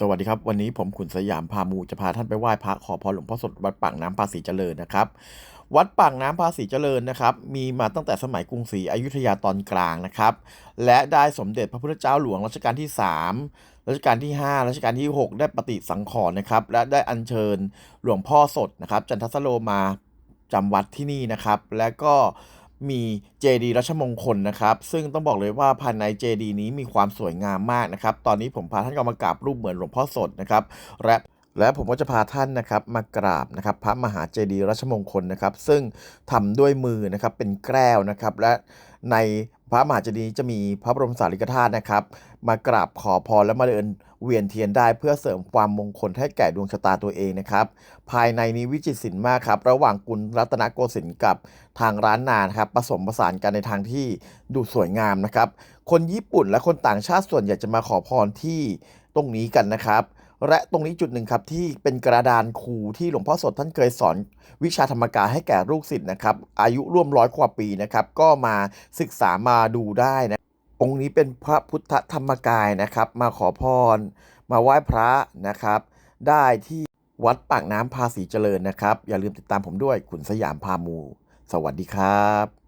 สวัสดีครับ วันนี้ผมขุนสยามพามูจะพาท่านไปไหว้พระขอพรหลวงพ่อสดวัดปากน้ำภาษีเจริญนะครับ วัดปากน้ำภาษีเจริญนะครับ มีมาตั้งแต่สมัยกรุงศรีอยุธยาตอนกลางนะครับ และได้สมเด็จพระพุทธเจ้าหลวงรัชกาลที่ 3 รัชกาลที่ 5 รัชกาลที่ 6 ได้ปฏิสังขรณ์นะครับ และได้อัญเชิญหลวงพ่อสดนะครับ จันทสโลมาจำวัดที่นี่นะครับ และก็ มีเจดีย์รัชมงคลนะครับ ซึ่งต้องบอกเลยว่าภายในเจดีย์นี้มีความสวยงามมากนะครับ ตอนนี้ผมพาท่านก็มากราบรูปเหมือนหลวงพ่อสดนะครับและและผมก็จะพาท่านนะครับมากราบนะครับพระมหาเจดีย์รัชมงคลนะครับ ซึ่งทำด้วยมือนะครับเป็นแก้วนะครับ และใน ระมหาเจดีย์จะมีพระบรมสารีริกธาตุนะครับ มากราบขอพรและมาเดินเวียนเทียนได้เพื่อเสริมความมงคลให้แก่ดวงชะตาตัวเองนะครับ ภายในนี้วิจิตรศิลป์มากครับ ระหว่างกรุงรัตนโกสินทร์กับทางร้านนานครับผสมผสานกันในทางที่ดูสวยงามนะครับ คนญี่ปุ่นและคนต่างชาติส่วนใหญ่จะมาขอพรที่ตรงนี้กันนะครับ และตรงนี้จุดหนึ่งครับที่เป็นกระดานครูที่หลวงพ่อสดท่านเคยสอนวิชาธรรมกายให้แก่ลูกศิษย์นะครับอายุร่วมร้อยกว่าปีนะครับก็มาศึกษามาดูได้นะองค์นี้เป็นพระพุทธธรรมกายนะครับ มาขอพร มาไหว้พระนะครับ ได้ที่วัดปากน้ำภาษีเจริญนะครับ อย่าลืมติดตามผมด้วยขุนสยามพามู สวัสดีครับ